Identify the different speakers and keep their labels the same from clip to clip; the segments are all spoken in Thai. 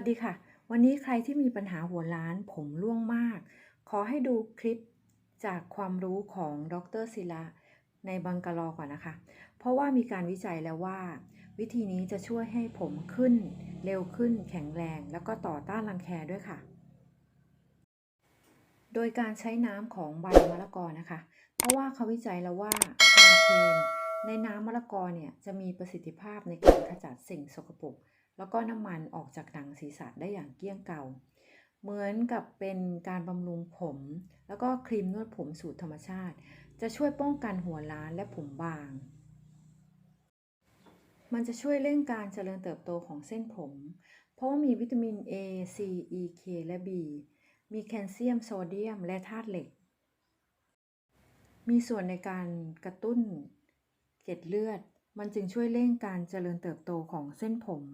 Speaker 1: วัสดีค่ะ วันนี้ใครที่มีปัญหาหัวล้านผมร่วงมาก ขอให้ดูคลิปจากความรู้ของดรศิละในบังกะลอก่อนนะคะ เพราะว่ามีการวิจัยแล้วว่า วิธีนี้จะช่วยให้ผมขึ้น เร็วขึ้น แข็งแรง แล้วก็ต่อต้านรังแคด้วยค่ะ โดยการใช้น้ำของใบมะละกอนะคะ เพราะว่าเขาวิจัยแล้วว่าคาเฟนในน้ำมะละกอเนี่ยจะมีประสิทธิภาพในการขจัดสิ่งสกปรก แล้วก็น้ำมันออกจากหนังศีรษะได้อย่างเกลี้ยงเก่า เหมือนกับเป็นการบำรุงผม แล้วก็ครีมนวดผมสูตรธรรมชาติ จะช่วยป้องกันหัวล้านและผมบาง มันจะช่วยเร่งการเจริญเติบโตของเส้นผม เพราะว่ามีวิตามิน A C E K และ B มีแคลเซียมโซเดียม และธาตุเหล็ก มีส่วนในการกระตุ้นเกล็ดเลือด มันจึงช่วยเร่งการเจริญเติบโตของเส้นผม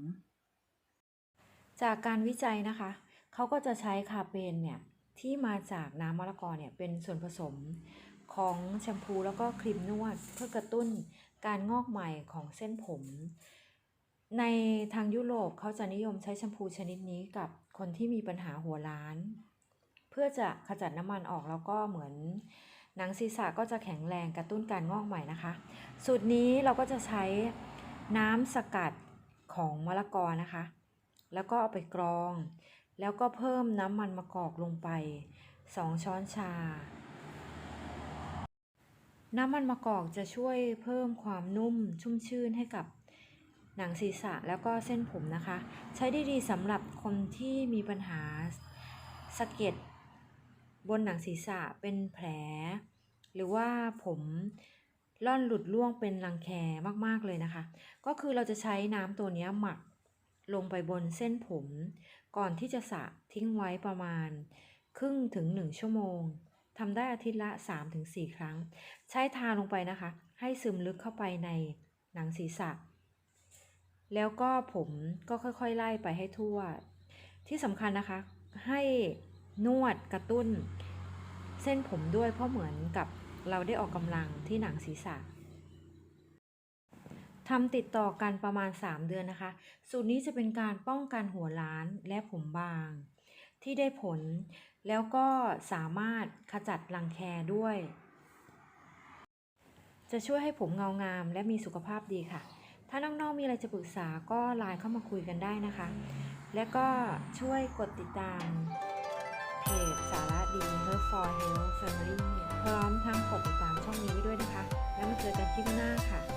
Speaker 1: จากการวิจัยนะคะเขาก็จะใช้คาเปนเนี่ยที่มาจากน้ำมะละกอเนี่ยเป็นส่วนผสมของแชมพูแล้วก็ครีมนวดเพื่อกระตุ้นการงอกใหม่ของเส้นผม ในทางยุโรปเขาจะนิยมใช้แชมพูชนิดนี้กับคนที่มีปัญหาหัวล้าน เพื่อจะขจัดน้ำมันออกแล้วก็เหมือนหนังศีรษะก็จะแข็งแรงกระตุ้นการงอกใหม่นะคะ สูตรนี้เราก็จะใช้น้ำสกัดของมะละกอนะคะ แล้วก็เอาไปกรอง แล้วก็เพิ่มน้ำมันมะกอกลงไป 2 ช้อนชา น้ำมันมะกอกจะช่วยเพิ่มความนุ่มชุ่มชื่นให้กับหนังศีรษะแล้วก็เส้นผมนะคะ ใช้ได้ดีสำหรับคนที่มีปัญหาสะเก็ดบนหนังศีรษะเป็นแผล หรือว่าผมล่อนหลุดร่วงเป็นรังแคมากๆเลยนะคะ ก็คือเราจะใช้น้ำตัวนี้หมัก ลงไปบนเส้นผม ก่อนที่จะสระทิ้งไว้ประมาณ ครึ่งถึง 1 ชั่วโมงทำได้อาทิตย์ละ 3-4 ครั้ง ใช้ทาลงไปนะคะ ให้ซึมลึกเข้าไปในหนังศีรษะ แล้วก็ผมก็ค่อยๆ ไล่ไปให้ทั่ว ที่สำคัญนะคะ ให้นวดกระตุ้น เส้นผมด้วยเพราะเหมือนกับเราได้ออกกำลังที่หนังศีรษะ ทำติดต่อกันประมาณ 3 เดือนนะคะ สูตรนี้จะเป็นการป้องกันหัวล้านและผมบาง ที่ได้ผล แล้วก็สามารถขจัดรังแคด้วย จะช่วยให้ผมเงางามและมีสุขภาพดีค่ะ ถ้าน้องๆมีอะไรจะปรึกษาก็ไลน์เข้ามาคุยกันได้นะคะ และก็ช่วยกดติดตามเพจสาระดี Health for Health Family พร้อมทั้งกดติดตามช่องนี้ด้วยนะคะ แล้วมาเจอกันคลิปหน้าค่ะ